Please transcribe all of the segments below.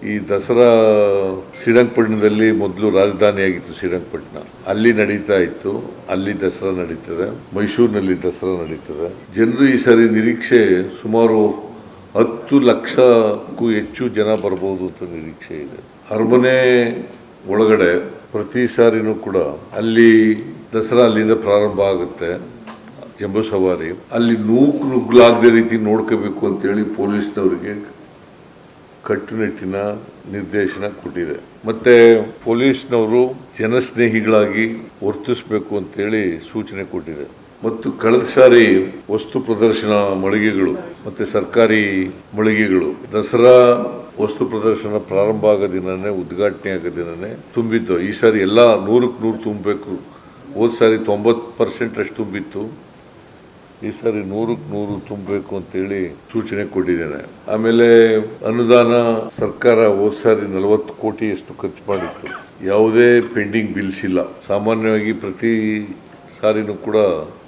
ಈ ದಸರಾ ಶ್ರೀರಂಗಪಟ್ಟಣದಲ್ಲಿ ಮೊದಲು ರಾಜಧಾನಿಯಾಗಿತ್ತು ಶ್ರೀರಂಗಪಟ್ಟಣ. ಅಲ್ಲಿ ನಡೀತಾ ಇತ್ತು. ಅಲ್ಲಿ ದಸರಾ ನಡೀತದೆ. ಮೈಸೂರಿನಲ್ಲಿ ದಸರಾ ನಡೀತದೆ. ಜನರು ಈ ಸಾರಿ ನಿರೀಕ್ಷೆ ಸುಮಾರು ಹತ್ತು ಲಕ್ಷಕ್ಕೂ ಹೆಚ್ಚು ಜನ ಬರ್ಬೋದು ಅಂತ ನಿರೀಕ್ಷೆ ಇದೆ. ಅರಮನೆ ಒಳಗಡೆ ಪ್ರತಿ ಸಾರಿನೂ ಕೂಡ ಅಲ್ಲಿ ದಸರಾ ಅಲ್ಲಿಂದ ಪ್ರಾರಂಭ ಆಗುತ್ತೆ ಜಂಬೂ ಸವಾರಿ. ಅಲ್ಲಿ ನೂಕು ನುಗ್ಗಲಾಗದ ರೀತಿ ನೋಡ್ಕೋಬೇಕು ಅಂತೇಳಿ ಪೊಲೀಸ್ನವರಿಗೆ ಕಟ್ಟುನಿಟ್ಟಿನ ನಿರ್ದೇಶನ ಕೊಟ್ಟಿದೆ. ಮತ್ತೆ ಪೊಲೀಸ್ನವರು ಜನಸ್ನೇಹಿಗಳಾಗಿ ವರ್ತಿಸಬೇಕು ಅಂತೇಳಿ ಸೂಚನೆ ಕೊಟ್ಟಿದೆ. ಮತ್ತು ಕಳೆದ ಸಾರಿ ವಸ್ತು ಪ್ರದರ್ಶನ ಮಳಿಗೆಗಳು ಮತ್ತೆ ಸರ್ಕಾರಿ ಮಳಿಗೆಗಳು ದಸರಾ ವಸ್ತು ಪ್ರದರ್ಶನ ಪ್ರಾರಂಭ ಆಗೋ ದಿನನೇ, ಉದ್ಘಾಟನೆ ಆಗೋ ದಿನನೇ ತುಂಬಿದ್ದು ಈ ಸಾರಿ ಎಲ್ಲ ನೂರಕ್ಕೆ ನೂರು ತುಂಬಬೇಕು ಹೋದ ಸಾರಿ ತೊಂಬತ್ತು ಪರ್ಸೆಂಟ್ ಅಷ್ಟು ತುಂಬಿತ್ತು. ಈ ಸಾರಿ ನೂರಕ್ಕೆ ನೂರು ತುಂಬಬೇಕು ಅಂತೇಳಿ ಸೂಚನೆ ಕೊಟ್ಟಿದ್ದೇನೆ. ಆಮೇಲೆ ಅನುದಾನ ಸರ್ಕಾರ ಹೋದ ಸಾರಿ ನಲವತ್ತು ಕೋಟಿಯಷ್ಟು ಖರ್ಚು ಮಾಡಿತ್ತು. ಯಾವುದೇ ಪೆಂಡಿಂಗ್ ಬಿಲ್ಸ್ ಇಲ್ಲ. ಸಾಮಾನ್ಯವಾಗಿ ಪ್ರತಿ ಸಾರಿನೂ ಕೂಡ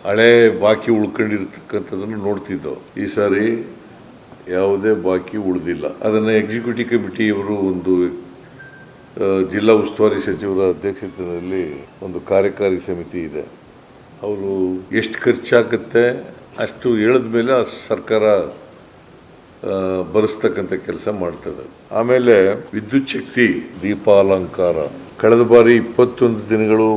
ಹಳೆ ಬಾಕಿ ಉಳ್ಕೊಂಡಿರ್ತಕ್ಕಂಥದ್ದನ್ನು ನೋಡ್ತಿದ್ದವು ಈ ಸಾರಿ ಯಾವುದೇ ಬಾಕಿ ಉಳಿದಿಲ್ಲ. ಅದನ್ನು ಎಕ್ಸಿಕ್ಯೂಟಿವ್ ಕಮಿಟಿಯವರು ಒಂದು ಜಿಲ್ಲಾ ಉಸ್ತುವಾರಿ ಸಚಿವರ ಅಧ್ಯಕ್ಷತೆಯಲ್ಲಿ ಒಂದು ಕಾರ್ಯಕಾರಿ ಸಮಿತಿ ಇದೆ. ಅವರು ಎಷ್ಟು ಖರ್ಚಾಗುತ್ತೆ ಅಷ್ಟು ಹೇಳಿದ ಮೇಲೆ ಸರ್ಕಾರ ಬರೆಸ್ತಕ್ಕಂಥ ಕೆಲಸ ಮಾಡ್ತದೆ. ಆಮೇಲೆ ವಿದ್ಯುತ್ ಶಕ್ತಿ, ದೀಪಾಲಂಕಾರ. ಕಳೆದ ಬಾರಿ ಇಪ್ಪತ್ತೊಂದು ದಿನಗಳು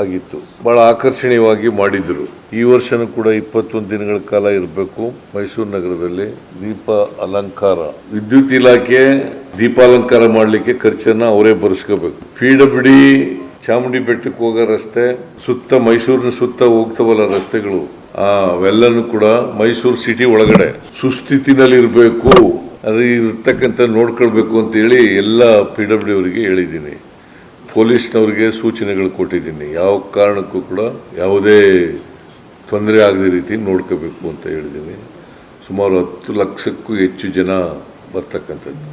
ಆಗಿತ್ತು. ಬಹಳ ಆಕರ್ಷಣೀಯವಾಗಿ ಮಾಡಿದ್ರು. ಈ ವರ್ಷನೂ ಕೂಡ ಇಪ್ಪತ್ತೊಂದು ದಿನಗಳ ಕಾಲ ಇರಬೇಕು. ಮೈಸೂರು ನಗರದಲ್ಲಿ ದೀಪ ಅಲಂಕಾರ. ವಿದ್ಯುತ್ ಇಲಾಖೆ ದೀಪಾಲಂಕಾರ ಮಾಡಲಿಕ್ಕೆ ಖರ್ಚನ್ನು ಅವರೇ ಬರೆಸ್ಕೋಬೇಕು. ಪಿ ಡಬ್ಲ್ಯೂ ಡಿ ಚಾಮುಂಡಿ ಬೆಟ್ಟಕ್ಕೆ ಹೋಗೋ ರಸ್ತೆ ಸುತ್ತ ಮೈಸೂರಿನ ಸುತ್ತ ಹೋಗ್ತವಲ್ಲ ರಸ್ತೆಗಳು, ಆ ಅವೆಲ್ಲನೂ ಕೂಡ ಮೈಸೂರು ಸಿಟಿ ಒಳಗಡೆ ಸುಸ್ಥಿತಿನಲ್ಲಿ ಇರಬೇಕು ಅದು ಇರ್ತಕ್ಕಂಥ ನೋಡ್ಕೊಳ್ಬೇಕು ಅಂತ ಹೇಳಿ ಎಲ್ಲ ಪಿ ಡಬ್ಲ್ಯೂ ಅವರಿಗೆ ಹೇಳಿದ್ದೀನಿ. ಪೊಲೀಸ್ನವ್ರಿಗೆ ಸೂಚನೆಗಳು ಕೊಟ್ಟಿದ್ದೀನಿ. ಯಾವ ಕಾರಣಕ್ಕೂ ಕೂಡ ಯಾವುದೇ ತೊಂದರೆ ಆಗದ ರೀತಿ ನೋಡ್ಕೋಬೇಕು ಅಂತ ಹೇಳಿದ್ದೀನಿ. ಸುಮಾರು ಹತ್ತು ಲಕ್ಷಕ್ಕೂ ಹೆಚ್ಚು ಜನ ಬರ್ತಕ್ಕಂಥದ್ದು.